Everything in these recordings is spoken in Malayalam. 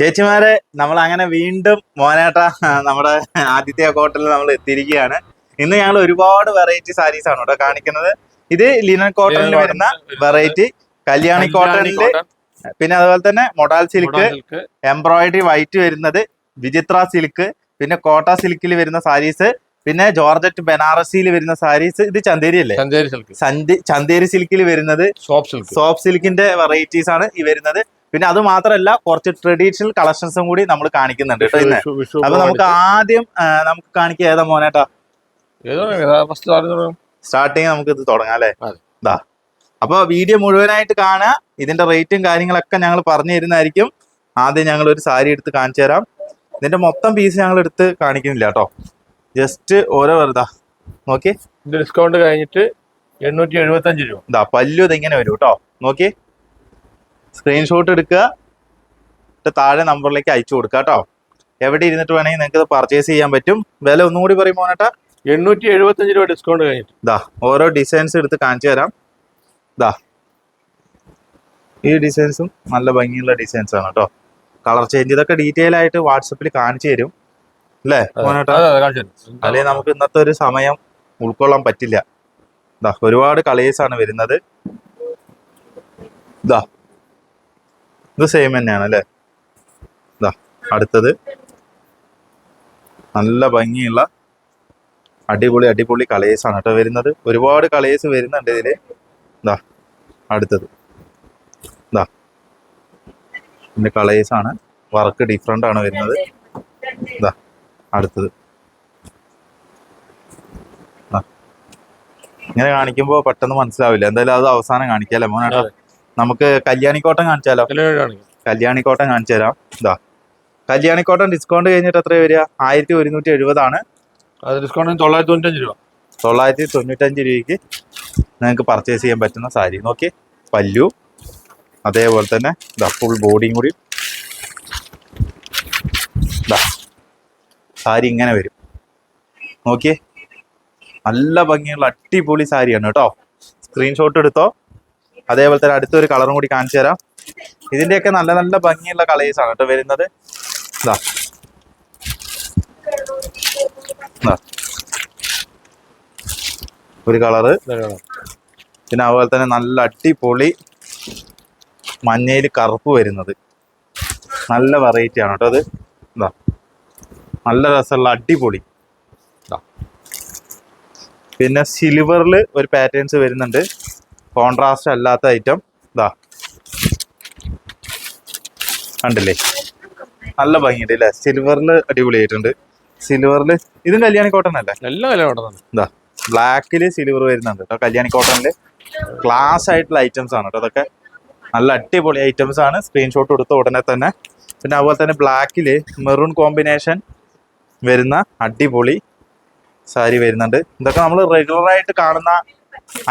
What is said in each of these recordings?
ചേച്ചിമാരെ നമ്മൾ അങ്ങനെ വീണ്ടും മോനേട്ട നമ്മുടെ ആദിത്യ ഹോട്ടലിൽ നമ്മൾ എത്തിയിരിക്കുകയാണ്. ഇന്ന് ഞങ്ങൾ ഒരുപാട് വെറൈറ്റി സാരീസ് ആണ് കേട്ടോ കാണിക്കുന്നത്. ഇത് ലിനൻ കോട്ടണിൽ വരുന്ന വെറൈറ്റി കല്യാണി കോട്ടണിന്റെ പിന്നെ അതുപോലെ തന്നെ മൊഡാൽ സിൽക്ക് എംബ്രോയിഡറി വൈറ്റ് വരുന്നത് വിചിത്ര സിൽക്ക് പിന്നെ കോട്ട സിൽക്കിൽ വരുന്ന സാരീസ് പിന്നെ ജോർജറ്റ് ബനാറസിയിൽ വരുന്ന സാരീസ് ഇത് ചന്തേരി അല്ലേ? ചന്തേരി സിൽക്ക് ചന്തി ചന്തേരി സിൽക്കിൽ വരുന്നത് സോപ്പ് സിൽക്ക് സോഫ്റ്റ് സിൽക്കിന്റെ വെറൈറ്റീസ് ആണ് ഈ വരുന്നത്. പിന്നെ അത് മാത്രമല്ല കുറച്ച് ട്രഡീഷണൽ കളക്ഷൻസും കൂടി നമ്മൾ കാണിക്കുന്നുണ്ട് കേട്ടോ ഇന്ന്. അപ്പൊ നമുക്ക് ആദ്യം നമുക്ക് കാണിക്കുക ഏതാ മോനേട്ടാ ഫസ്റ്റ് സ്റ്റാർട്ടിങ് നമുക്ക് ഇത് തുടങ്ങാം അല്ലേ? അതെ. ഇതാ അപ്പൊ വീഡിയോ മുഴുവനായിട്ട് കാണാ ഇതിന്റെ റേറ്റും കാര്യങ്ങളൊക്കെ ഞങ്ങൾ പറഞ്ഞു തരുന്നതായിരിക്കും. ആദ്യം ഞങ്ങൾ ഒരു സാരി എടുത്ത് കാണിച്ചു തരാം. ഇതിന്റെ മൊത്തം പീസ് ഞങ്ങൾ എടുത്ത് കാണിക്കുന്നില്ല കേട്ടോ. ജസ്റ്റ് ഓരോ വെറുതാ നോക്കി. ഡിസ്കൗണ്ട് കഴിഞ്ഞിട്ട് എണ്ണൂറ്റി എഴുപത്തി അഞ്ച് രൂപ. ഇതാ പല്ലു ഇതിങ്ങനെ വരും കേട്ടോ. നോക്കി. സ്ക്രീൻഷോട്ട് എടുക്കുക. എന്നിട്ട് താഴെ നമ്പറിലേക്ക് അയച്ചു കൊടുക്കുക കേട്ടോ. എവിടെ ഇരുന്നിട്ട് വേണമെങ്കിൽ നിങ്ങൾക്ക് ഇത് പർച്ചേസ് ചെയ്യാൻ പറ്റും. വില ഒന്നും കൂടി പറയും മോനേട്ടാ? എണ്ണൂറ്റി എഴുപത്തഞ്ച് രൂപ ഡിസ്കൗണ്ട് കഴിഞ്ഞിട്ട്. ഇതാ ഓരോ ഡിസൈൻസ് എടുത്ത് കാണിച്ചു തരാം. ഇതാ ഈ ഡിസൈൻസും നല്ല ഭംഗിയുള്ള ഡിസൈൻസ് ആണ് കേട്ടോ. കളർ ചേഞ്ച് ഇതൊക്കെ ഡീറ്റെയിൽ ആയിട്ട് വാട്സപ്പിൽ കാണിച്ചു തരും. അല്ലേ മോനേട്ടാ? അല്ലെങ്കിൽ നമുക്ക് ഇന്നത്തെ ഒരു സമയം ഉൾക്കൊള്ളാൻ പറ്റില്ല. ഇതാ ഒരുപാട് കളേഴ്സ് ആണ് വരുന്നത്. ഇതാ ഇത് സെയിം തന്നെയാണ് അല്ലേ? ഇതാ അടുത്തത്. നല്ല ഭംഗിയുള്ള അടിപൊളി അടിപൊളി കളേഴ്സ് ആണ് കേട്ടോ വരുന്നത്. ഒരുപാട് കളേഴ്സ് വരുന്നുണ്ട് ഇതിൽ ഇതാ അടുത്തത്. ഇതാ ഇതിന്റെ കളേഴ്സ് ആണ്. വർക്ക് ഡിഫറെന്റ് ആണ് വരുന്നത്. ഇതാ അടുത്തത്. ഇങ്ങനെ കാണിക്കുമ്പോൾ പെട്ടെന്ന് മനസ്സിലാവില്ല. എന്തായാലും അത് അവസാനം കാണിക്കാല്ലേ മോനാ അതെ. നമുക്ക് കല്യാണിക്കോട്ടം കാണിച്ചാലോ? കല്യാണിക്കോട്ടം കാണിച്ചു തരാം ഇതാ കല്യാണിക്കോട്ടം ഡിസ്കൗണ്ട് കഴിഞ്ഞിട്ട് എത്ര വരിക? ആയിരത്തി ഒരുന്നൂറ്റി എഴുപതാണ് ഡിസ്കൗണ്ട് തൊള്ളായിരത്തി തൊണ്ണൂറ്റഞ്ച് രൂപ. തൊള്ളായിരത്തി തൊണ്ണൂറ്റഞ്ച് രൂപയ്ക്ക് നിങ്ങൾക്ക് പർച്ചേസ് ചെയ്യാൻ പറ്റുന്ന സാരി. നോക്കി പല്ലു അതേപോലെ തന്നെ ഇതാ ഫുൾ ബോഡിയും കൂടി. ഇതാ സാരി ഇങ്ങനെ വരും. നോക്കിയേ നല്ല ഭംഗിയുള്ള അടിപൊളി സാരിയാണ് കേട്ടോ. സ്ക്രീൻഷോട്ട് എടുത്തോ. അതേപോലെ തന്നെ അടുത്തൊരു കളറും കൂടി കാണിച്ചു തരാം. ഇതിന്റെയൊക്കെ നല്ല നല്ല ഭംഗിയുള്ള കളേഴ്സ് ആണ് കേട്ടോ വരുന്നത്. ഒരു കളറ് പിന്നെ അതുപോലെ തന്നെ നല്ല അടിപൊളി മഞ്ഞയിൽ കറുപ്പ് വരുന്നത്. നല്ല വെറൈറ്റി ആണ് കേട്ടോ അത്. എന്താ നല്ല രസമുള്ള അടിപൊളി. പിന്നെ സിൽവറിൽ ഒരു പാറ്റേൺസ് വരുന്നുണ്ട്. കോൺട്രാസ്റ്റ് അല്ലാത്ത ഐറ്റം ഇതാ കണ്ടില്ലേ? നല്ല ഭംഗിയുണ്ട് അല്ലേ സിൽവറിൽ അടിപൊളിയായിട്ടുണ്ട്. സിൽവറിൽ ഇതും കല്യാണി കോട്ടൺ അല്ലേ? എല്ലാം വില കോട്ടൺ ഇതാ ബ്ലാക്കിൽ സിൽവർ വരുന്നുണ്ട് കേട്ടോ കല്യാണി കോട്ടണിൽ ക്ലാസ് ആയിട്ടുള്ള ഐറ്റംസ് ആണ് കേട്ടോ അതൊക്കെ നല്ല അടിപൊളി ഐറ്റംസ് ആണ്. സ്ക്രീൻഷോട്ട് കൊടുത്ത ഉടനെ തന്നെ. പിന്നെ അതുപോലെ തന്നെ ബ്ലാക്കിൽ മെറൂൺ കോമ്പിനേഷൻ വരുന്ന അടിപൊളി സാരി വരുന്നുണ്ട്. ഇതൊക്കെ നമ്മൾ റെഗുലറായിട്ട് കാണുന്ന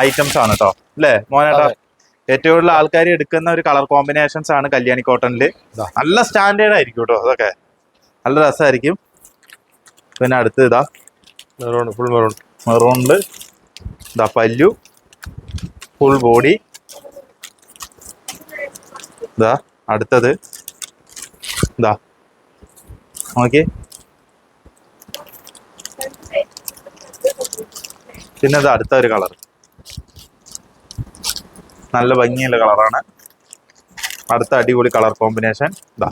ഐറ്റംസ് ആണ് കേട്ടോ അല്ലേ മോനേട്ടാ. ഏറ്റവും കൂടുതൽ ആൾക്കാർ എടുക്കുന്ന ഒരു കളർ കോമ്പിനേഷൻസ് ആണ് കല്യാണി കോട്ടണിൽ. നല്ല സ്റ്റാൻഡേർഡ് ആയിരിക്കും കേട്ടോ അതൊക്കെ. നല്ല രസമായിരിക്കും പിന്നെ അടുത്ത് ഇതാ. മെറൂൺ ഫുൾ മെറൂൺ മെറൂണിൽ ഇതാ പല്ലു ഫുൾ ബോഡി ഇതാ അടുത്തത്. ഇതാ. നോക്കി പിന്നെ ഇതാ അടുത്ത ഒരു കളർ നല്ല ഭംഗിയുള്ള കളറാണ്. അടുത്ത അടിപൊളി കളർ കോമ്പിനേഷൻ. ഇതാ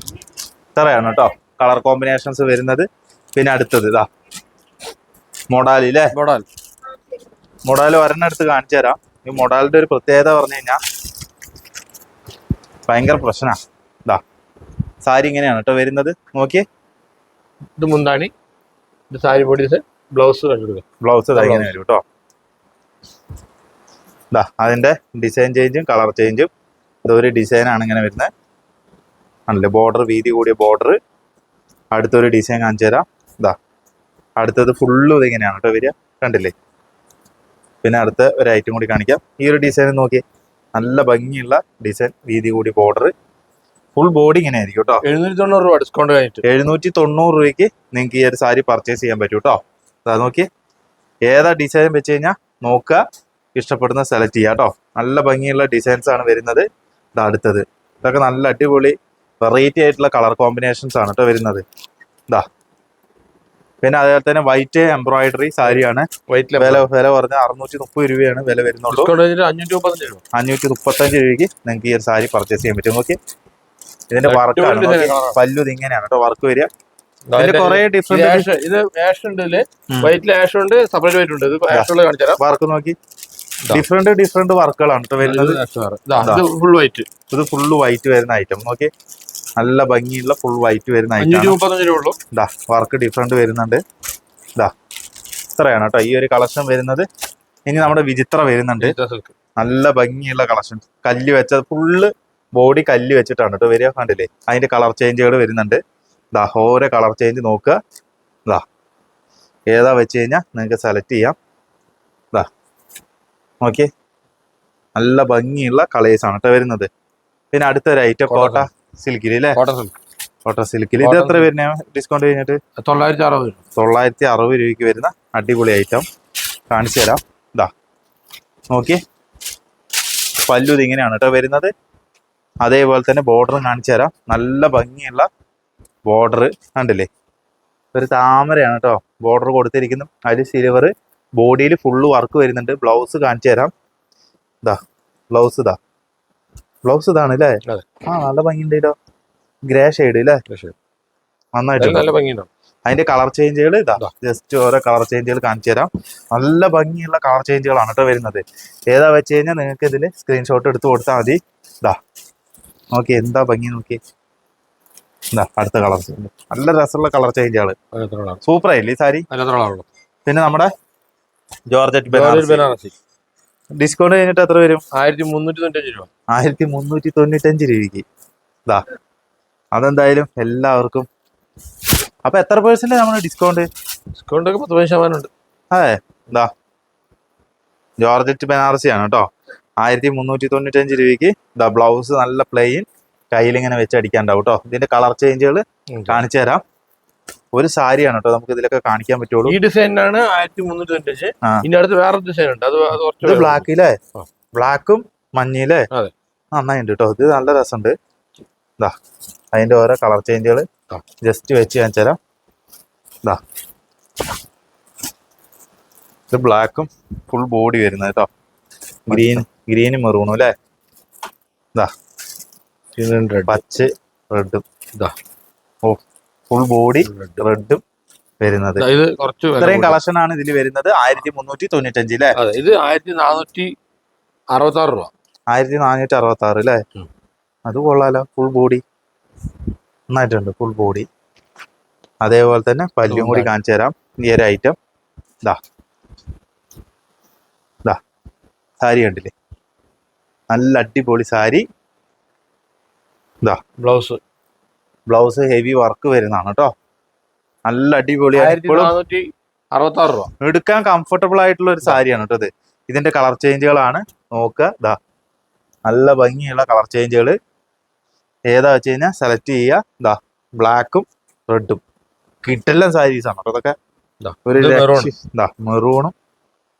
ഇത്രയാണ് കേട്ടോ കളർ കോമ്പിനേഷൻസ് വരുന്നത്. പിന്നെ അടുത്തത് ഇതാ മൊഡാലി അല്ലേ മോഡൽ. മൊഡാൽ വരണ എടുത്ത് കാണിച്ചു തരാം. ഈ മൊഡാലിന്റെ ഒരു പ്രത്യേകത പറഞ്ഞു കഴിഞ്ഞാൽ ഭയങ്കര പ്രശ്നമാണ് ഇതാ സാരി ഇങ്ങനെയാണ് കേട്ടോ വരുന്നത്. നോക്കിയേ. ഇത് മുന്താണി. ഇത് സാരി പൊടി ബ്ലൗസ് ബ്ലൗസ് ഇതാ ഇങ്ങനെ വരും കേട്ടോ. ഇതാ അതിന്റെ ഡിസൈൻ ചേഞ്ചും കളർ ചേഞ്ചും ഇതൊരു ഡിസൈനാണ് ഇങ്ങനെ വരുന്നത്. ആണല്ലേ ബോർഡർ വീതി കൂടിയ ബോർഡർ അടുത്തൊരു ഡിസൈൻ കാണിച്ചു തരാം. ഇതാ അടുത്തത് ഫുള്ളും ഇതിങ്ങനെയാണ് കേട്ടോ വരിക. കണ്ടില്ലേ? പിന്നെ അടുത്ത ഒരു ഐറ്റം കൂടി കാണിക്കാം. ഈ ഒരു ഡിസൈൻ നോക്കി നല്ല ഭംഗിയുള്ള ഡിസൈൻ വീതി കൂടി ബോർഡർ ഫുൾ ബോഡി ഇങ്ങനെ ആയിരിക്കും കേട്ടോ. എഴുന്നൂറ്റി തൊണ്ണൂറ് രൂപ ഡിസ്കൗണ്ട് കഴിഞ്ഞിട്ട്. എഴുന്നൂറ്റി തൊണ്ണൂറ് രൂപയ്ക്ക് നിങ്ങൾക്ക് ഈ ഒരു സാരി പർച്ചേസ് ചെയ്യാൻ പറ്റും കേട്ടോ. അതാ നോക്കി ഏതാ ഡിസൈൻ വെച്ച് കഴിഞ്ഞാൽ നോക്കുക. ഇഷ്ടപ്പെടുന്ന സെലക്ട് ചെയ്യുക കേട്ടോ. നല്ല ഭംഗിയുള്ള ഡിസൈൻസ് ആണ് വരുന്നത്. ഇത് അടുത്തത്. ഇതൊക്കെ നല്ല അടിപൊളി വെറൈറ്റി ആയിട്ടുള്ള കളർ കോമ്പിനേഷൻസ് ആണ് കേട്ടോ വരുന്നത്. ഇതാ പിന്നെ അതേപോലെ തന്നെ വൈറ്റ് എംബ്രോയിഡറി സാരിയാണ് വൈറ്റ് വില വില പറഞ്ഞ അറുന്നൂറ്റി മുപ്പത് രൂപയാണ് വില വരുന്നുള്ളൂ. അഞ്ഞൂറ്റി മുപ്പത്തഞ്ച് രൂപയ്ക്ക് നിങ്ങൾക്ക് ഈ ഒരു സാരി പർച്ചേസ് ചെയ്യാൻ പറ്റും. നോക്കി ഇതിന്റെ വർക്കാണ്. പല്ലു ഇത് ഇങ്ങനെയാണ് കേട്ടോ വർക്ക് വരിക. ഇത് ആഷ് ഉണ്ട് വൈറ്റിൽ ആഷ് ഉണ്ട് സെപ്പറേറ്റ് വൈറ്റ് ഉണ്ട്. ഇത് ആഷ് ഉള്ളത് കാണിച്ചു വർക്ക് നോക്കി. ഡിഫറെന്റ് ഡിഫറെന്റ് വർക്കുകളാണ്. വരുന്നത് ഫുൾ വൈറ്റ് ഇത്. ഫുള്ള് വൈറ്റ് വരുന്ന ഐറ്റം ഓക്കെ നല്ല ഭംഗിയുള്ള ഫുൾ വൈറ്റ് വരുന്ന ഐറ്റം ഇതാ വർക്ക് ഡിഫറെന്റ് വരുന്നുണ്ട്. ഇതാ ഇത്രയാണ് കേട്ടോ. ഈ ഒരു കളക്ഷൻ വരുന്നത്. ഇനി നമ്മുടെ വിചിത്ര വരുന്നുണ്ട്. നല്ല ഭംഗിയുള്ള കളക്ഷൻ കല്ല് വെച്ച ഫുള്ള് ബോഡി കല്ല് വെച്ചിട്ടാണ് കേട്ടോ വരിക. കണ്ടില്ലേ? അതിന്റെ കളർ ചേഞ്ചുകൾ വരുന്നുണ്ട്. ഇതാ ഓരോ കളർ ചേഞ്ച് നോക്കുക. ഇതാ ഏതാ വെച്ച് കഴിഞ്ഞാൽ നിങ്ങൾക്ക് സെലക്ട് ചെയ്യാം. ഓക്കെ നല്ല ഭംഗിയുള്ള കളേഴ്സ് ആണ് കേട്ടോ വരുന്നത്. പിന്നെ അടുത്തൊരു ഐറ്റം കോട്ട സിൽക്കിൽ അല്ലേ കോട്ട സിൽക്കിൽ ഇത് എത്ര വരുന്ന? ഡിസ്കൗണ്ട് കഴിഞ്ഞിട്ട്? തൊള്ളായിരത്തി അറുപത് തൊള്ളായിരത്തി അറുപത് രൂപയ്ക്ക് വരുന്ന അടിപൊളി ഐറ്റം കാണിച്ചു തരാം. ഇതാ നോക്കിയേ പല്ലു ഇതിങ്ങനെയാണ് കേട്ടോ വരുന്നത്. അതേപോലെ തന്നെ ബോർഡറും കാണിച്ചു തരാം. നല്ല ഭംഗിയുള്ള ബോർഡർ കണ്ടില്ലേ? ഒരു താമരയാണ് കേട്ടോ ബോർഡർ കൊടുത്തിരിക്കുന്നു. അതിൽ സിൽവർ ബോഡിയിൽ ഫുള്ള് വർക്ക് വരുന്നുണ്ട്. ബ്ലൗസ് കാണിച്ചു തരാം. ഇതാ ബ്ലൗസ് ഇതാ ബ്ലൗസ് ഇതാണ് അല്ലേ? ആ നല്ല ഭംഗിയുണ്ടല്ലോ ഗ്രേ ഷെയ്ഡ് അല്ലേ നന്നായിട്ട് നല്ല ഭംഗിയുണ്ടാവും അതിന്റെ കളർ ചേഞ്ചുകൾ ഇതാ. ജസ്റ്റ് ഓരോ കളർ ചേഞ്ചുകൾ കാണിച്ചു തരാം. നല്ല ഭംഗിയുള്ള കളർ ചേഞ്ചുകളാണ് കേട്ടോ വരുന്നത്. ഏതാ വെച്ച് കഴിഞ്ഞാൽ നിങ്ങൾക്ക് ഇതിൽ സ്ക്രീൻഷോട്ട് എടുത്ത് കൊടുത്താൽ മതി. ഇതാ നോക്കി എന്താ ഭംഗി നോക്കി. ഇതാ അടുത്ത കളർ നല്ല രസമുള്ള കളർ ചേഞ്ചുകൾ സൂപ്പർ ആയില്ലേ ഈ സാരി? പിന്നെ നമ്മുടെ ജോർജറ്റ് ബനാറസി. ഡിസ്കൗണ്ട് കഴിഞ്ഞിട്ട് എത്ര വരും? ആയിരത്തി മുന്നൂറ്റി തൊണ്ണൂറ്റഞ്ച് രൂപ. ആയിരത്തി മുന്നൂറ്റി തൊണ്ണൂറ്റഞ്ച് രൂപയ്ക്ക്. ഇതാ അതെന്തായാലും എല്ലാവർക്കും. അപ്പൊ എത്ര പേഴ്സെന്റ് നമ്മുടെ ഡിസ്കൗണ്ട് ഡിസ്കൗണ്ട് ഒക്കെ പത്ത് പതിനഞ്ച് ശതമാനം ഉണ്ട് അതെ എന്താ ജോർജറ്റ് ബനാറസി ആണ് കേട്ടോ. ആയിരത്തി മുന്നൂറ്റി തൊണ്ണൂറ്റഞ്ച് രൂപയ്ക്ക്. ഇതാ ബ്ലൗസ് നല്ല പ്ലെയിൻ കയ്യിൽ ഇങ്ങനെ വെച്ച് അടിക്കാണ്ടാവും കേട്ടോ. ഇതിന്റെ കളർ ചേഞ്ചുകൾ കാണിച്ചു തരാം ഒരു സാരിയാണ് കേട്ടോ നമുക്ക് ഇതിലൊക്കെ കാണിക്കാൻ പറ്റുള്ളൂ. ഈ ഡിസൈനാണ് ആയിരത്തി മുന്നൂറ്റി തൊണ്ണൂറ്റഞ്ച്. ഇതിന്റെ അടുത്ത് വേറെ ഡിസൈൻ ഉണ്ട്. അത് ഇത്. ബ്ലാക്കില്ലേ ആ. ബ്ലാക്കും മഞ്ഞയിലേ അതെ. നന്നായിട്ടുണ്ട് കേട്ടോ. ഇത് നല്ല രസമുണ്ട് ഇതാ അതിന്റെ ഓരോ കളർ ചേഞ്ചുകൾ ജസ്റ്റ് വെച്ച് ഞാൻ തരാം ഇതാ ഇത് ബ്ലാക്കും ഫുൾ ബോഡി വരുന്നത് കേട്ടോ. ഗ്രീൻ ഗ്രീനും മെറൂണും അല്ലേ? ഇതാ. പച്ച റെഡും ഇതാ. Full body. റെഡും വരുന്നത്. ഇതാ, ഇത് കുറച്ച് ഇത്രയും. കളക്ഷൻ ആണ് ഇതിൽ വരുന്നത്. ആയിരത്തി മുന്നൂറ്റി തൊണ്ണൂറ്റഞ്ച് അല്ലേ അതെ ഇത് ആയിരത്തി നാനൂറ്റി അറുപത്തി ആറ് രൂപ. ആയിരത്തി നാനൂറ്റി അറുപത്തി ആറ് അല്ലേ അത് കൊള്ളാലോ. ഫുൾ ബോഡി നന്നായിട്ടുണ്ട് ഫുൾ ബോഡി അതേപോലെ തന്നെ പല്ലും കൂടി. കാണിച്ചു തരാം. ഈ ഒരു ഐറ്റം ഇതാ ഇതാ സാരി കണ്ടില്ലേ? നല്ല അടിപൊളി sari. Blouse blouse heavy work വരുന്നതാണ് കേട്ടോ. നല്ല ആറ് രൂപ. എടുക്കാൻ കംഫർട്ടബിൾ ആയിട്ടുള്ള ഒരു സാരിയാണ് കേട്ടോ ഇത്. ഇതിന്റെ കളർ ചേഞ്ചുകളാണ് നോക്കുക ഇതാ നല്ല ഭംഗിയുള്ള കളർ ചേഞ്ചുകൾ ഏതാ വെച്ച് കഴിഞ്ഞാൽ സെലക്ട് ചെയ്യുക. ഇതാ ബ്ലാക്കും റെഡും കിട്ടെല്ലാം സാരീസ് ആണ് കേട്ടോ അതൊക്കെ ഒരു ഇത്. ഇതാ മെറൂണും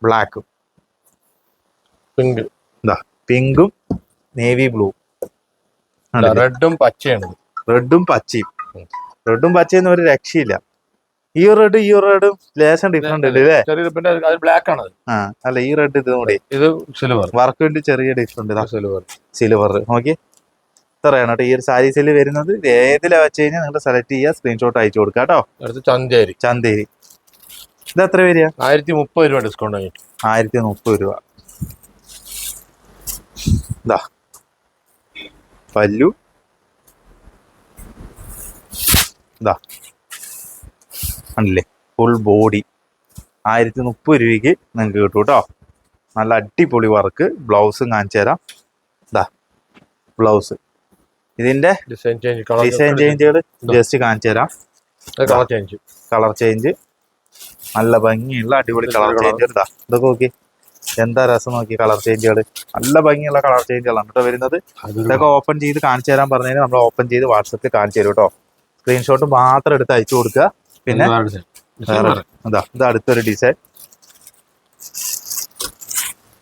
ബ്ലാക്കും പിങ്ക് പിങ്കും നേവി ബ്ലൂ റെഡും പച്ചയാണ് റെഡും പച്ചയും. റെഡും പച്ചയൊന്നും ഒരു രക്ഷയില്ല. ഈ റെഡ് ഈ റെഡും ലേശം ഡിഫറെന്റ് ഉണ്ട് അല്ലേ ബ്ലാക്ക് ആണ് ആ അല്ല ഈ റെഡ് ഇത് കൂടി. ഇത് സിൽവർ വർക്ക് വേണ്ടി ചെറിയ ഡിഫറെന്റ് സിൽവർ സിൽവർ നോക്കി ഇത്രയാണ് കേട്ടോ. ഈ ഒരു സാരീസിൽ വരുന്നത്. ഏതിലാ വെച്ച് കഴിഞ്ഞാൽ നിങ്ങൾ സെലക്ട് ചെയ്യുക സ്ക്രീൻഷോട്ട് അയച്ചു കൊടുക്കുക കേട്ടോ. അടുത്ത് ചന്തേരി. ചന്തേരി. ഇത് എത്ര വരിക? ആയിരത്തി മുപ്പത് രൂപ ഡിസ്കൗണ്ട് ആയിരത്തി മുപ്പത് രൂപ. ഇതാ. പല്ലു. ഇതാ ആണല്ലേ ഫുൾ ബോഡി ആയിരത്തി മുപ്പത് രൂപയ്ക്ക് നിങ്ങൾക്ക് കിട്ടും കേട്ടോ. നല്ല അടിപൊളി വർക്ക് ബ്ലൗസും കാണിച്ചു തരാം. ഇതാ ബ്ലൗസ് ഇതിന്റെ ഡിസൈൻ ചേഞ്ച് ഡിസൈൻ ചേഞ്ചുകൾ ജസ്റ്റ് കാണിച്ചു തരാം. കളർ ചേഞ്ച് കളർ ചേഞ്ച് നല്ല ഭംഗിയുള്ള അടിപൊളി കളർ ചേഞ്ചുകൾ ചേഞ്ച് ഇതാ ഇതൊക്കെ നോക്കി എന്താ രസം നോക്കി കളർ ചേഞ്ചുകൾ നല്ല ഭംഗിയുള്ള കളർ ചേഞ്ചുകളാണ് കേട്ടോ വരുന്നത്. ഇതൊക്കെ ഓപ്പൺ ചെയ്ത് കാണിച്ചു തരാൻ പറഞ്ഞാൽ നമ്മൾ ഓപ്പൺ ചെയ്ത് വാട്സപ്പിൽ കാണിച്ചു തരും കേട്ടോ. സ്ക്രീൻഷോട്ട് മാത്രം എടുത്ത് അയച്ചു കൊടുക്കുക. പിന്നെ ഇതാ അടുത്തൊരു ഡിസൈൻ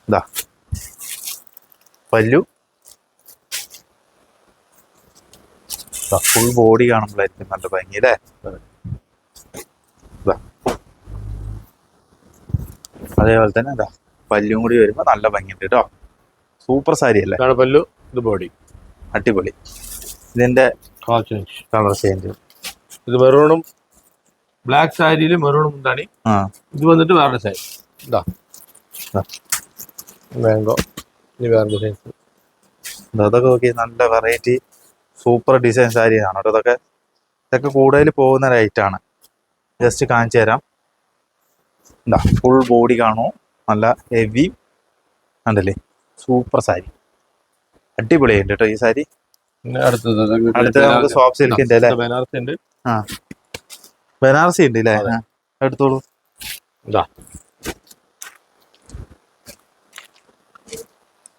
ഇതാ. പല്ലു. ഫുൾ ബോഡി കാണുമ്പോഴായിരിക്കും നല്ല ഭംഗി അല്ലേ. അതേപോലെ തന്നെ ഇതാ പല്ലും കൂടി വരുമ്പോ നല്ല ഭംഗിയുണ്ട് കേട്ടോ. സൂപ്പർ സാരി അല്ലേ? പല്ലു ഇത് ബോഡി അടിപൊളി. ഇതിന്റെ കളർ ചേഞ്ച് കളർ ചേഞ്ച് ഇത് മെറൂണും ബ്ലാക്ക് സാരിയിൽ മെറൂണും മുന്താണി ഇത് വന്നിട്ട് വേറെ സാരി ഇതാ. മാംഗോ ഇനി വേറെ ഡിസൈൻസ് അതൊക്കെ നോക്കി നല്ല വെറൈറ്റി സൂപ്പർ ഡിസൈൻ സാരിയാണ് കേട്ടോ ഇതൊക്കെ. ഇതൊക്കെ കൂടുതൽ പോകുന്ന റേറ്റാണ് ജസ്റ്റ് കാണിച്ചു തരാം. എന്താ ഫുൾ ബോഡി കാണുമോ നല്ല ഹെവി ഉണ്ടല്ലേ സൂപ്പർ സാരി. അടിപൊളിയായിട്ട് കേട്ടോ ഈ സാരി. അടുത്തത് നമുക്ക് സോഫ്റ്റ് സിൽക്കിന്റെ അല്ലേ ബനാറസി ഉണ്ട്. ആ. ബനാറസി ഉണ്ട് അല്ലേ എടുത്തോളൂ. ഇതാ.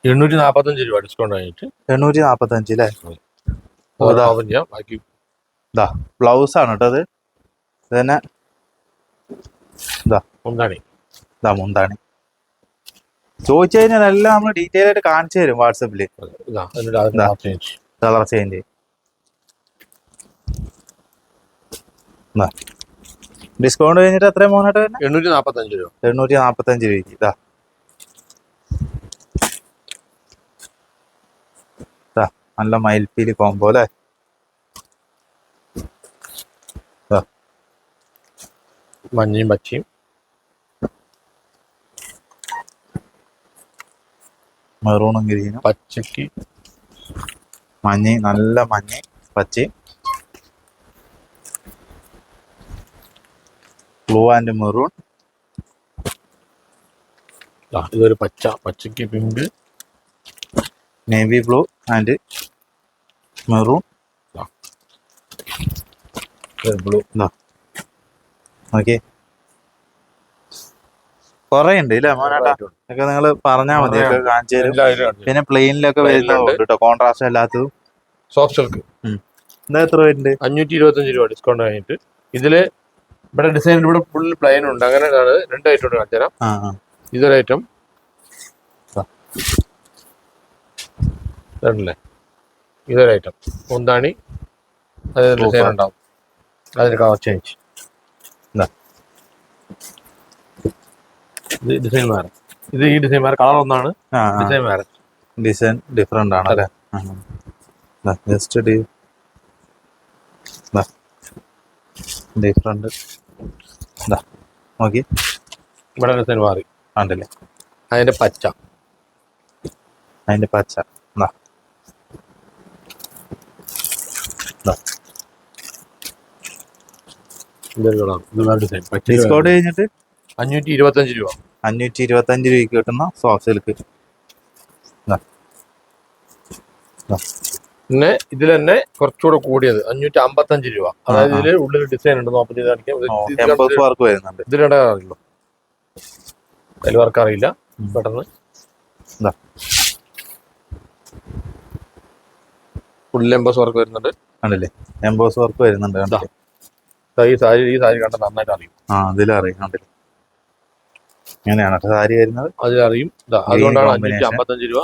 എണ്ണൂറ്റി നാപ്പത്തഞ്ച് രൂപ ഡിസ്കൗണ്ട് ആയിട്ട്. എണ്ണൂറ്റി നാപ്പത്തഞ്ച് അല്ലേ ചെയ്യാം. ബാക്കി ഇതാ ബ്ലൗസ് ആണ് കേട്ടോ അത് ഇത് തന്നെ. ഇതാ. മുന്താണി. ഇതാ മുന്താണി. ചോദിച്ചു കഴിഞ്ഞാൽ എല്ലാം നമ്മൾ ഡീറ്റെയിൽ ആയിട്ട് കാണിച്ചു തരും വാട്സപ്പിൽ കളർ ചേഞ്ച്. ഡിസ്കൗണ്ട് കഴിഞ്ഞിട്ട് എത്ര മോനായിട്ട് വരുന്നത് എണ്ണൂറ്റി നാപ്പത്തഞ്ച് രൂപ. എണ്ണൂറ്റി നാപ്പത്തഞ്ച് രൂപയ്ക്ക് ഇതാ നല്ല മയിൽപ്പീലി കോമ്പോ അല്ലേ? മഞ്ഞയും പച്ചയും. മെറൂണും ഗ്രീനും. പച്ചക്ക് മഞ്ഞ നല്ല മഞ്ഞ പച്ച. ബ്ലൂ ആൻഡ് മെറൂൺ ഇതാ, ഇതൊരു പച്ച പച്ചക്ക് pink navy blue and maroon blue okay കൊറേ ഉണ്ട് ഇല്ലേ മോനാട്ടാ? ഒക്കെ നിങ്ങൾ പറഞ്ഞാൽ മതി ഒക്കെ കാണിച്ചു തരും. പിന്നെ പ്ലെയിനിലൊക്കെ വരുന്നുണ്ട് കേട്ടോ കോൺട്രാസ്റ്റ് അല്ലാത്തതും സോഫ്റ്റ് സിൽക്ക് എന്താ എത്ര വരുന്നുണ്ട് അഞ്ഞൂറ്റി ഇരുപത്തഞ്ച് രൂപ ഡിസ്കൗണ്ട് കഴിഞ്ഞിട്ട്. ഇതിൽ ഇവിടെ ഡിസൈൻ ഇവിടെ ഫുൾ പ്ലെയിൻ ഉണ്ട്. അങ്ങനെ രണ്ട് ഐറ്റം ഉണ്ട് കാണിച്ചു തരാം ഇതൊരു ഐറ്റം. ഇതല്ലേ ഇതൊരു ഐറ്റം മുന്താണി. അതിന് ഡിസൈൻ. ഉണ്ടാവും. അതിന് കളർ ചേഞ്ച് ഇതാ. ഡിസൈൻ വേറെ. ഇത് ഈ ഡിസൈൻ വേറെ. കളർ ഒന്നാണ്. ഡിസൈൻ വേറെ. ഡിസൈൻ ഡിഫറെന്റ് ആണ് അല്ലേ? Just D. ഡിഫറെന്റ് നോക്കി. ഇവിടെ ഡിസൈൻ മാറി. ആണ്ടല്ലേ അതിന്റെ പച്ച. അതിന്റെ പച്ച. പച്ച ഡിസ്കൗണ്ട് കഴിഞ്ഞിട്ട് അഞ്ഞൂറ്റി ഇരുപത്തഞ്ച് രൂപ. അഞ്ഞൂറ്റി ഇരുപത്തി അഞ്ച് രൂപയ്ക്ക് കിട്ടുന്ന സോഫ്റ്റ് സിൽക്ക് പിന്നെ ഇതിൽ തന്നെ കുറച്ചുകൂടെ കൂടിയത് അഞ്ഞൂറ്റി അമ്പത്തഞ്ച് രൂപ അതായത്. ഇതിൽ ഉള്ളിൽ ഡിസൈൻ ഉണ്ട് കാണിക്കാം. ഇതിൽ കണ്ടാൽ അറിയില്ലോ. അതിൽ വർക്ക് അറിയില്ല. പെട്ടെന്ന്. ഉള്ളിൽ ഫുൾ എംബോസ് വർക്ക് വരുന്നുണ്ട്. ആണല്ലേ എംബോസ് വർക്ക് വരുന്നുണ്ട് ഈ സാരി ഈ സാരി കണ്ട നന്നായിട്ട് അറിയും. ആ അതിലറിയാം കണ്ടില്ലേ? ഇങ്ങനെയാണ്. സാരി വരുന്നത് അതിലറിയും അതുകൊണ്ടാണ്. അഞ്ഞൂറ്റി അമ്പത്തഞ്ച് രൂപ.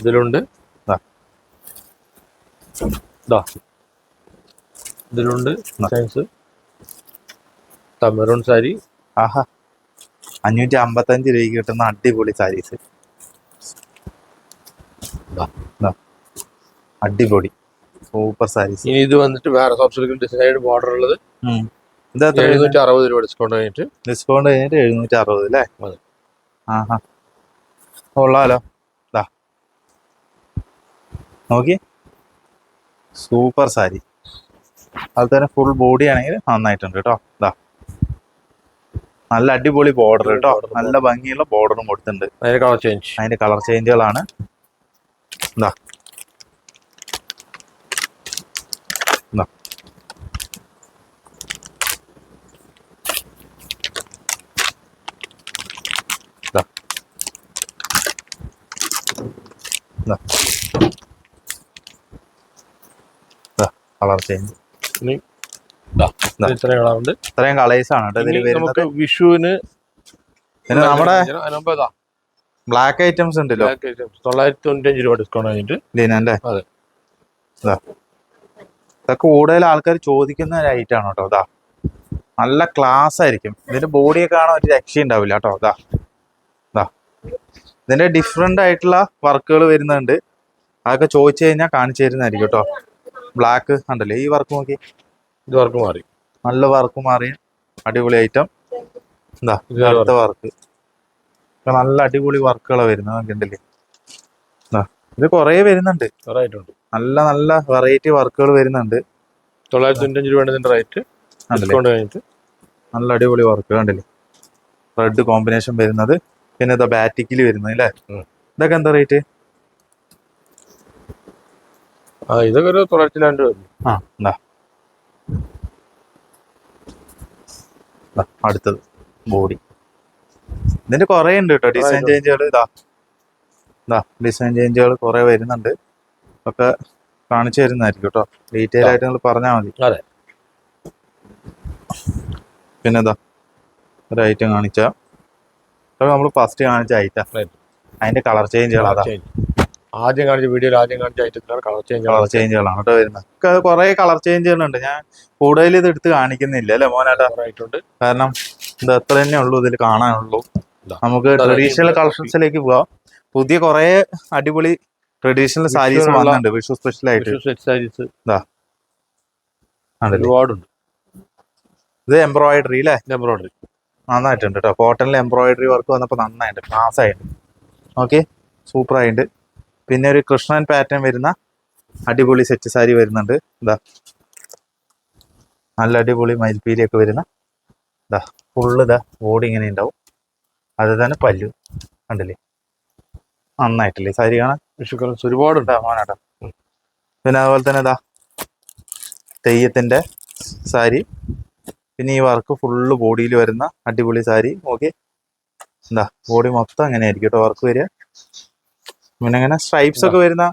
ഇതിലുണ്ട്. ഇതിലുണ്ട് സൈസ് മെറൂൺ സാരി. ആഹാ. അഞ്ഞൂറ്റി അമ്പത്തഞ്ച് രൂപയ്ക്ക് കിട്ടുന്ന അടിപൊളി സാരീസ്. അടിപൊളി. സൂപ്പർ സാരീസ് ഇനി ഇത് വന്നിട്ട് വേറെ സോഫ്റ്റ് ഡിസൈഡ് ബോർഡർ ഉള്ളത്. എഴുന്നൂറ്റി അറുപത് രൂപ ഡിസ്കൗണ്ട് കഴിഞ്ഞിട്ട്. ഡിസ്കൗണ്ട് കഴിഞ്ഞിട്ട് എഴുന്നൂറ്റി അറുപത് അല്ലേ ആഹാ. കൊള്ളാലോ. ദാ. നോക്കി. സൂപ്പർ സാരി. അത് തന്നെ ഫുൾ ബോഡി ആണെങ്കിൽ നന്നായിട്ടുണ്ട് കേട്ടോ. ഇതാ നല്ല അടിപൊളി ബോർഡർ കേട്ടോ. നല്ല ഭംഗിയുള്ള ബോർഡറും കൊടുത്തിട്ടുണ്ട്. അതിന്റെ കളർ ചേഞ്ച് അതിന്റെ കളർ ചേഞ്ചുകളാണ് ദാ. കളർ ചേഞ്ച് ഇനി ദാ, ദാ. ഇത്ര കളറുണ്ട്. ഇത്രയും കളേഴ്സ് ആണ് കേട്ടോ ഇതിൽ വരുന്നത്. നമുക്ക് വിഷുവിന് പിന്നെ നമ്മുടെ ബ്ലാക്ക് ഐറ്റംസ് ഉണ്ടല്ലോ. തൊള്ളായിരത്തി തൊണ്ണൂറ്റഞ്ച് രൂപ ഡിസ്കൗണ്ട് കഴിഞ്ഞിട്ട്. ലീന അല്ലേ അതെ. ദാ. ഇതൊക്കെ കൂടുതൽ ആൾക്കാർ ചോദിക്കുന്ന ഒരു ഐറ്റം ആണ് കേട്ടോ. ഇതാ. നല്ല ക്ലാസ് ആയിരിക്കും. ഇതിന്റെ ബോഡിയൊക്കെ കാണാൻ ഒരു രക്ഷയുണ്ടാവില്ല കേട്ടോ. ഇതാ. ഇതാ. ഇതിന്റെ ഡിഫറെന്റ് ആയിട്ടുള്ള വർക്കുകൾ വരുന്നുണ്ട്. അതൊക്കെ ചോദിച്ചു കഴിഞ്ഞാൽ കാണിച്ചു തരുന്നതായിരിക്കും കേട്ടോ ബ്ലാക്ക് ഉണ്ടല്ലേ ഈ വർക്ക് നോക്കി ഇത് വർക്ക് മാറി. നല്ല വർക്ക് മാറി. അടിപൊളി ഐറ്റം എന്താ അടുത്ത വർക്ക് നല്ല അടിപൊളി വർക്കുകളാണ് വരുന്നത് നമുക്ക് ഉണ്ടല്ലേ ഇത് കുറേ വരുന്നുണ്ട്. നല്ല നല്ല വെറൈറ്റി വർക്കുകൾ വരുന്നുണ്ട്. തൊള്ളായിരത്തി തൊണ്ണൂറ്റഞ്ച് രൂപയാണ് റേറ്റ് ഡിസ്കൗണ്ട് കഴിഞ്ഞിട്ട്. നല്ല അടിപൊളി വർക്ക് കണ്ടില്ലേ? റെഡ് കോമ്പിനേഷൻ വരുന്നത്. പിന്നെ ഇതാ ബാറ്റിക്കിൽ വരുന്നത് അല്ലേ. ഇതൊക്കെ എന്താ റേറ്റ് ആ ഇതൊക്കെ ഒരു തൊള്ളായിരത്തി രണ്ട് രൂപ വരും. ആ എന്താ അടുത്തത് ബോഡി. ഇതിന്റെ കുറെ ഉണ്ട് കേട്ടോ ഡിസൈൻ. ചേഞ്ചുകൾ. ഇതാ ഇതാ ഡിസൈൻ ചേഞ്ചുകൾ കുറെ വരുന്നുണ്ട്. ഒക്കെ കാണിച്ചു തരുന്നതായിരിക്കും കേട്ടോ. ഡീറ്റെയിൽ ആയിട്ട് നിങ്ങൾ പറഞ്ഞാൽ മതി. അതെ. പിന്നെ ഇതാ ഒരു ഐറ്റം കാണിച്ച. നമ്മൾ ഫസ്റ്റ് കാണിച്ച ഐറ്റം. അതിന്റെ കളർ ചേഞ്ചുകൾ അതാ. ആദ്യം കാണിച്ച വീഡിയോയിൽ ആദ്യം കാണിച്ച ഐറ്റത്തിലാണ് കളർ ചേഞ്ച് കളർ ചേഞ്ചുകളാണ് കേട്ടോ വരുന്നത്. കുറെ കളർ ചേഞ്ചുകളുണ്ട് ഞാൻ കൂടുതൽ ഇത് എടുത്ത് കാണിക്കുന്നില്ല അല്ലെ മോനായിട്ട് ആയിട്ടുണ്ട് കാരണം ഇത് അത്ര തന്നെ ഉള്ളൂ ഇതിൽ കാണാനുള്ളൂ. നമുക്ക് ട്രഡീഷണൽ കളക്ഷൻസിലേക്ക് പോവാം. പുതിയ കുറെ അടിപൊളി ട്രഡീഷണൽ സാരീസ് വന്നിട്ടുണ്ട്. വിഷു സ്പെഷ്യൽ ആയിട്ട്. സാരീസ് ഒരുപാടുണ്ട്. ഇത് എംബ്രോയിഡറി അല്ലേ എംബ്രോയിഡറി നന്നായിട്ടുണ്ട് കേട്ടോ കോട്ടണിൽ എംബ്രോയിഡറി വർക്ക് വന്നപ്പോൾ നന്നായിട്ട് ക്ലാസ് ആയിട്ട് ഓക്കെ സൂപ്പർ ആയിട്ട് പിന്നെ ഒരു കൃഷ്ണൻ പാറ്റേൺ വരുന്ന അടിപൊളി സെറ്റ് സാരി വരുന്നുണ്ട്. ഇതാ നല്ല അടിപൊളി മയിൽപ്പീലിയൊക്കെ വരുന്ന ഇതാ ഫുള്ള് ഇതാ ബോഡി ഇങ്ങനെ ഉണ്ടാവും അത് തന്നെ പല്ലു. കണ്ടില്ലേ? നന്നായിട്ടില്ലേ? സാരി കാണാൻ? വിഷു കളർസ് ഒരുപാടുണ്ട് ഇതാ പിന്നെ അതുപോലെ തന്നെ ഇതാ തെയ്യത്തിന്റെ സാരി പിന്നെ ഈ വർക്ക് ഫുള്ള് ബോഡിയിൽ വരുന്ന അടിപൊളി സാരി ഓക്കെ എന്താ ബോഡി മൊത്തം അങ്ങനെ ആയിരിക്കും കേട്ടോ വർക്ക് വരിക. പിന്നെ അങ്ങനെ സ്ട്രൈപ്സ് ഒക്കെ വരുന്ന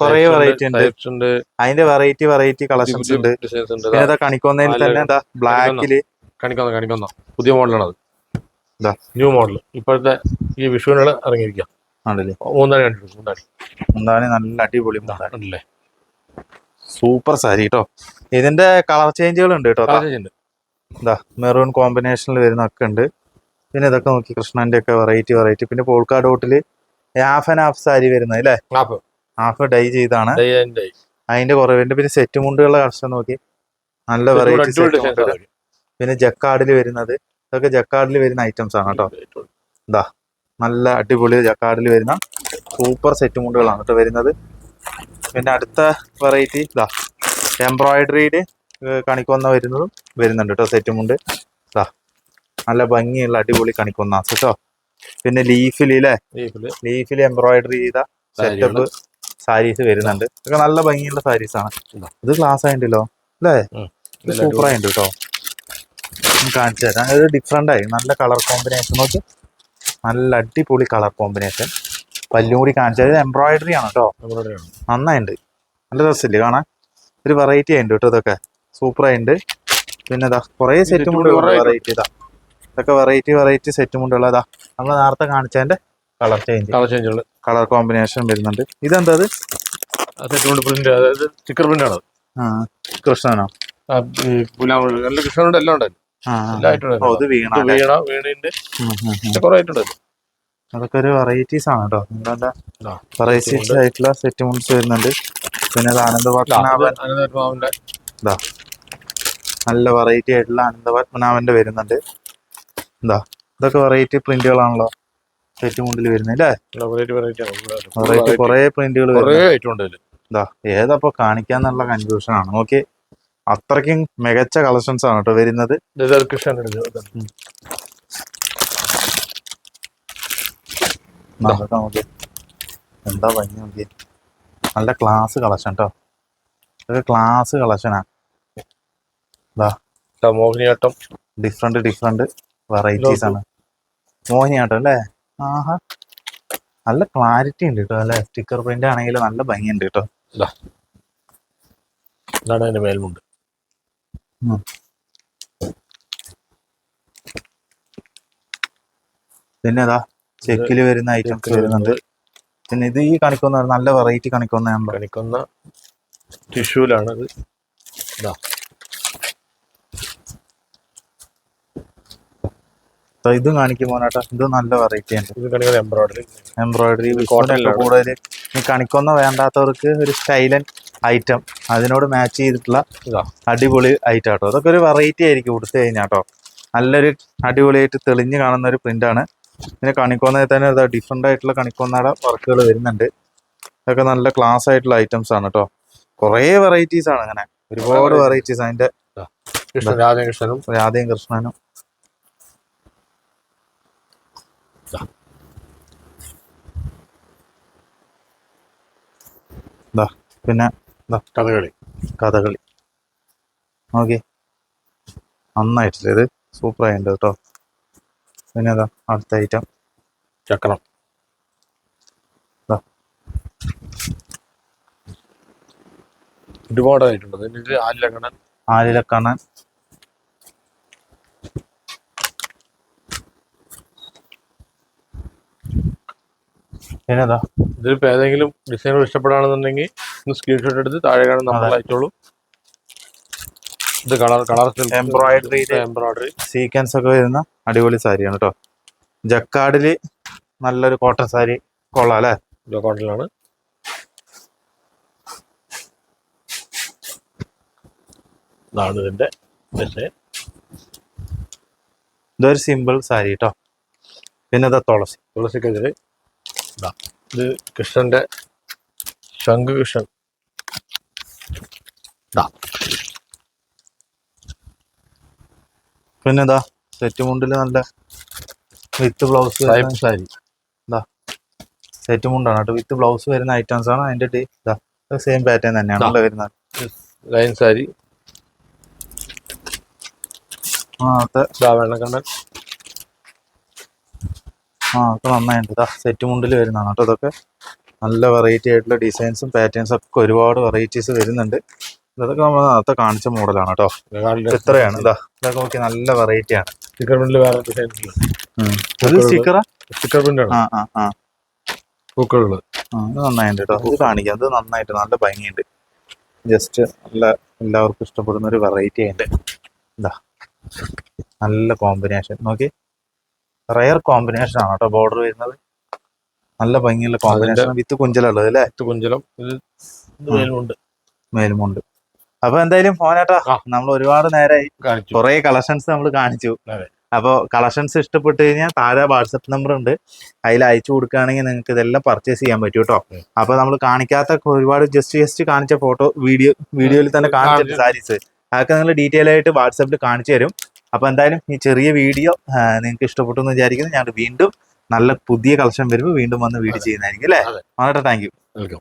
കുറേ വെറൈറ്റി ഉണ്ട് അതിന്റെ വെറൈറ്റി വെറൈറ്റി കളക്ഷൻസ് ഉണ്ട്. പിന്നെ ഇതാ. കണിക്കൊന്നയിൽ തന്നെ എന്താ ബ്ലാക്കിൽ കണിക്കൊന്ന കണിക്കൊന്ന. പുതിയ മോഡലാണ് അത്. ഇതാ. ന്യൂ മോഡൽ ഇപ്പോഴത്തെ ഈ വിഷുവിനുള്ള ഇറങ്ങിയിരിക്കുക ആണല്ലേ? മൂന്നാണി കണ്ടിട്ടുണ്ട് മൂന്നാണി. നല്ല അടിപൊളി സൂപ്പർ സാരി കേട്ടോ ഇതിന്റെ കളർ ചേഞ്ചുകൾ ഉണ്ട് കേട്ടോ ഇതാ മെറൂൺ കോമ്പിനേഷനിൽ വരുന്ന ഒക്കെ ഉണ്ട്. പിന്നെ ഇതൊക്കെ നോക്കി കൃഷ്ണന്റെ ഒക്കെ വെറൈറ്റി വെറൈറ്റി പിന്നെ പോൾക്കാ ഡോട്ടിൽ ഹാഫ് ആൻഡ് ഹാഫ് സാരി വരുന്നത് അല്ലേ? ഹാഫ് ഡൈ ചെയ്താണ്. അതിന്റെ കുറവുണ്ട്. പിന്നെ സെറ്റ് മുണ്ടുകളുടെ കർഷകം നോക്കി. നല്ല വെറൈറ്റി സെറ്റ് പിന്നെ ജക്കാർഡിൽ വരുന്നത്. ഇതൊക്കെ ജക്കാർഡിൽ വരുന്ന ഐറ്റംസ് ആണ് കേട്ടോ. നല്ല അടിപൊളി ജക്കാർഡിൽ വരുന്ന സൂപ്പർ സെറ്റ് മുണ്ടുകളാണ് കേട്ടോ വരുന്നത്. പിന്നെ അടുത്ത വെറൈറ്റി ഇതാ എംബ്രോയിഡറിയിൽ കണിക്കൊന്ന വരുന്നതും വരുന്നുണ്ട് കേട്ടോ സെറ്റ് മുണ്ട്. സാ നല്ല ഭംഗിയുള്ള അടിപൊളി കണിക്കൊന്ന കേട്ടോ പിന്നെ ലീഫിൽ അല്ലേ ലീഫിൽ എംബ്രോയിഡറി ചെയ്ത സെറ്റപ്പ് സാരീസ് വരുന്നുണ്ട്. ഇതൊക്കെ നല്ല ഭംഗിയുള്ള സാരീസ് ആണ്. ഇതാ. ക്ലാസ് ആയിണ്ടല്ലോ അല്ലേ ഇത് സൂപ്പർ ആയിട്ടുണ്ട് കേട്ടോ കാണിച്ചു തരാം. ഇത് ഡിഫറെന്റ് ആയി. നല്ല കളർ കോമ്പിനേഷൻ നോക്കി. നല്ല അടിപൊളി കളർ കോമ്പിനേഷൻ പല്ലും കൂടി കാണിച്ചത് എംബ്രോയിഡറി ആണ് കേട്ടോ നന്നായിട്ടുണ്ട് നല്ല രസമില്ലേ കാണാൻ? ഒരു വെറൈറ്റി ആയിട്ടുണ്ട് കേട്ടോ ഇതൊക്കെ. സൂപ്പർ ആയിട്ടുണ്ട് പിന്നെ ഇതാ കുറേ സെറ്റ് മുണ്ടുകൾ. വെറൈറ്റി ഇതാ. ഇതൊക്കെ വെറൈറ്റി വെറൈറ്റി സെറ്റ് മുണ്ടുകൾ ഇതാ നമ്മൾ നേരത്തെ കാണിച്ചതിന്റെ colour change colour change colour combination വരുന്നുണ്ട്. ഇതെന്താ ഇത് സെറ്റ് മുണ്ട് പ്രിന്റ് അതായത് സ്റ്റിക്കർ പ്രിന്റ് ആണ് ആ കൃഷ്ണനോ. നല്ല കൃഷ്ണനുണ്ട് എല്ലാം ഉണ്ട് ആ എല്ലാം ആ. ആയിട്ടുണ്ട് ഓ ഇത് വീണ ഇത് വീണ വീണിന്റെ ഉം, ഉം, ഉം. കുറെ ആയിട്ടുണ്ട് അതൊക്കെ ഒരു വെറൈറ്റീസ് ആണ് കേട്ടോ വെറൈറ്റീസ്. ആയിട്ടുള്ള സെറ്റ് മുണ്ട്സ് വരുന്നുണ്ട്. പിന്നെ ആനന്ദ ഇതാ നല്ല വെറൈറ്റി ആയിട്ടുള്ള അനന്തപത്മനാഭന്റെ വരുന്നുണ്ട്. എന്താ? ഇതൊക്കെ വെറൈറ്റി പ്രിന്റുകളാണല്ലോ സെറ്റ് മുണ്ടിൽ വരുന്നത് അല്ലേ? വെറൈറ്റി കുറേ പ്രിന്റുകൾ എന്താ? ഏതപ്പോ കാണിക്കാന്നുള്ള കൺഫ്യൂഷൻ ആണ്. നോക്കി. അത്രയ്ക്കും മികച്ച കളക്ഷൻസ് ആണ് കേട്ടോ വരുന്നത്. നമുക്ക് എന്താ ഭംഗി നോക്കി. നല്ല ക്ലാസ് കളക്ഷൻ കേട്ടോ ഇതൊക്കെ ക്ലാസ് കളക്ഷനാ മോഹിനിയാട്ടം ഡിഫറെന്റ് ഡിഫറെന്റ് വെറൈറ്റീസ് ആണ്. മോഹിനിയാട്ടം അല്ലേ? ആഹാ. നല്ല ക്ലാരിറ്റി ഉണ്ട് കേട്ടോ അല്ലെ? സ്റ്റിക്കർ പ്രിന്റ് ആണെങ്കിൽ നല്ല ഭംഗിയുണ്ട് കേട്ടോ. ഇതാണ് അതിന്റെ മേൽമുണ്ട്. പിന്നെ അതാ ചെക്കിൽ വരുന്ന ഐറ്റംസ് വരുന്നുണ്ട്. പിന്നെ ഇത് ഈ കണിക്കൊന്ന നല്ല വെറൈറ്റി കണിക്കൊന്നാണല്ലോ കണിക്കുന്ന ടിഷ്യൂലാണ് ഇത് ഇതാ ഇതും കാണിക്കും മോനാട്ടാ. ഇത് നല്ല വെറൈറ്റി ഉണ്ട്. ഇത് എംബ്രോയിഡറി എംബ്രോയിഡറി cotton-ലാണ്. കൂടുതൽ ഈ കണിക്കൊന്ന വേണ്ടാത്തവർക്ക് ഒരു സ്റ്റൈലൻ ഐറ്റം അതിനോട് മാച്ച് ചെയ്തിട്ടുള്ള അടിപൊളി ഐറ്റം കേട്ടോ അതൊക്കെ ഒരു വെറൈറ്റി ആയിരിക്കും കൊടുത്തു കഴിഞ്ഞാട്ടോ കേട്ടോ നല്ലൊരു അടിപൊളിയായിട്ട് തെളിഞ്ഞു കാണുന്ന ഒരു പ്രിന്റ് ആണ്. പിന്നെ കണിക്കൊന്നയിൽ തന്നെ ഡിഫറെന്റ് ആയിട്ടുള്ള കണിക്കൊന്നയുടെ വർക്കുകൾ വരുന്നുണ്ട്. ഇതൊക്കെ നല്ല ക്ലാസ് ആയിട്ടുള്ള ഐറ്റംസ് ആണ് കേട്ടോ കുറേ വെറൈറ്റീസ് ആണ് അങ്ങനെ. ഒരുപാട് വെറൈറ്റീസ് അതിന്റെ കൃഷ്ണൻ രാധാകൃഷ്ണനും. രാധയും കൃഷ്ണനും പിന്നെ കഥകളി. കഥകളി. ഓക്കെ നന്നായിട്ടില്ല ഇത്? സൂപ്പർ ആയിട്ടുണ്ട് കേട്ടോ. പിന്നെ അതാ അടുത്ത ഐറ്റം ചക്രം. ഒരുപാടായിട്ടുണ്ട്. ആലിലക്കണൻ ആലിലക്കണൻ കാണാൻ പിന്നെ അതാ ഇതിലിപ്പോ ഏതെങ്കിലും ഡിസൈനുകൾ ഇഷ്ടപ്പെടുകയാണെന്നുണ്ടെങ്കിൽ ഒന്ന് സ്ക്രീൻഷോട്ട് എടുത്ത് താഴെ കാണാൻ നമ്മൾ. അയച്ചോളൂ. ഇത് colour colour embroidery embroidery sequence ഒക്കെ വരുന്ന അടിപൊളി സാരിയാണ് കേട്ടോ ജക്കാർഡിൽ നല്ലൊരു കോട്ടൺ സാരി. കൊള്ളാം അല്ലേ? കോട്ടണിലാണ് ഇതാണ് ഇതിന്റെ ഡിസൈൻ ഇതൊരു സിമ്പിൾ സാരി കേട്ടോ പിന്നെ ഇതാ തുളസി. തുളസിക്കെതിരെ ഇത് കൃഷ്ണന്റെ ശംഖ് പിന്നെന്താ? ഇതാ പിന്നെ ഇതാ സെറ്റ് മുണ്ടിൽ നല്ല with blouse sari. Sari set മുണ്ടാണ് കേട്ടോ. വിത്ത് ബ്ലൗസ് വരുന്ന ഐറ്റംസ് ആണ് അതിന്റെ ഡി- ഇതാ സെയിം പാറ്റേൺ തന്നെയാണ് വരുന്ന ലൈൻ സാരി. ആ അത് ഇതാ വെള്ളക്കണ്ണൻ. ആ ഒക്കെ നന്നായിട്ടുണ്ട് ഇതാ സെറ്റ് മുണ്ടിൽ വരുന്നതാണ് കേട്ടോ ഇതൊക്കെ. നല്ല വെറൈറ്റി ആയിട്ടുള്ള ഡിസൈൻസും പാറ്റേൺസും ഒക്കെ ഒരുപാട് വെറൈറ്റീസ് വരുന്നുണ്ട്. ഇതൊക്കെ നമ്മൾ നേരത്തെ കാണിച്ച മോഡലാണ് കേട്ടോ ഇത്രയാണ് ഇതാ ഇതൊക്കെ നോക്കി നല്ല വെറൈറ്റി ആണ്. സ്റ്റിക്കർ പ്രിന്റിൽ വേറെ ഡിസൈൻസ് ഇത് സ്റ്റിക്കറാ സ്റ്റിക്കർ പ്രിന്റ് ആണ്. ആ ആ ആ. പൂക്കളുള്ളത് ആ, ഇത് നന്നായിട്ടുണ്ട് കേട്ടോ ഇത് കാണിക്കാം. ഇത് നന്നായിട്ട് നല്ല ഭംഗിയുണ്ട്. ജസ്റ്റ് നല്ല എല്ലാവർക്കും ഇഷ്ടപ്പെടുന്ന ഒരു വെറൈറ്റി ഉണ്ട് ഇതാ. നല്ല കോമ്പിനേഷൻ നോക്കി. റയർ കോമ്പിനേഷൻ ആണ് കേട്ടോ ബോർഡർ വരുന്നത്. നല്ല ഭംഗിയുള്ള കോമ്പിനേഷൻ വിത്ത് കുഞ്ചലുള്ളത് അല്ലേ? കുഞ്ചലം ഉം. മേലുമുണ്ട്. മേലുമുണ്ട്. അപ്പൊ എന്തായാലും ഫോനേട്ടാ നമ്മൾ ഒരുപാട് നേരമായി കുറെ കളക്ഷൻസ് നമ്മൾ കാണിച്ചു. അപ്പോൾ കളക്ഷൻസ് ഇഷ്ടപ്പെട്ട് കഴിഞ്ഞാൽ താഴെ വാട്സപ്പ് നമ്പർ ഉണ്ട്. അതിൽ അയച്ചു കൊടുക്കുകയാണെങ്കിൽ നിങ്ങൾക്ക് ഇതെല്ലാം പർച്ചേസ് ചെയ്യാൻ പറ്റും കേട്ടോ. ഉം. അപ്പൊ നമ്മൾ കാണിക്കാത്ത ഒരുപാട് ജസ്റ്റ് ജസ്റ്റ് കാണിച്ച ഫോട്ടോ വീഡിയോ വീഡിയോയിൽ തന്നെ കാണിച്ചിട്ട് സാരീസ് അതൊക്കെ നിങ്ങൾ ഡീറ്റെയിൽ ആയിട്ട് വാട്സപ്പിൽ കാണിച്ചു തരും. അപ്പൊ എന്തായാലും ഈ ചെറിയ വീഡിയോ നിങ്ങൾക്ക് ഇഷ്ടപ്പെട്ടു എന്ന് വിചാരിക്കുന്നു. ഞാൻ വീണ്ടും നല്ല പുതിയ കളക്ഷൻ വരുമ്പോൾ വീണ്ടും വന്ന് വീട് ചെയ്യുന്നതായിരിക്കും അല്ലേ. വളരെ താങ്ക് യു വെൽക്കം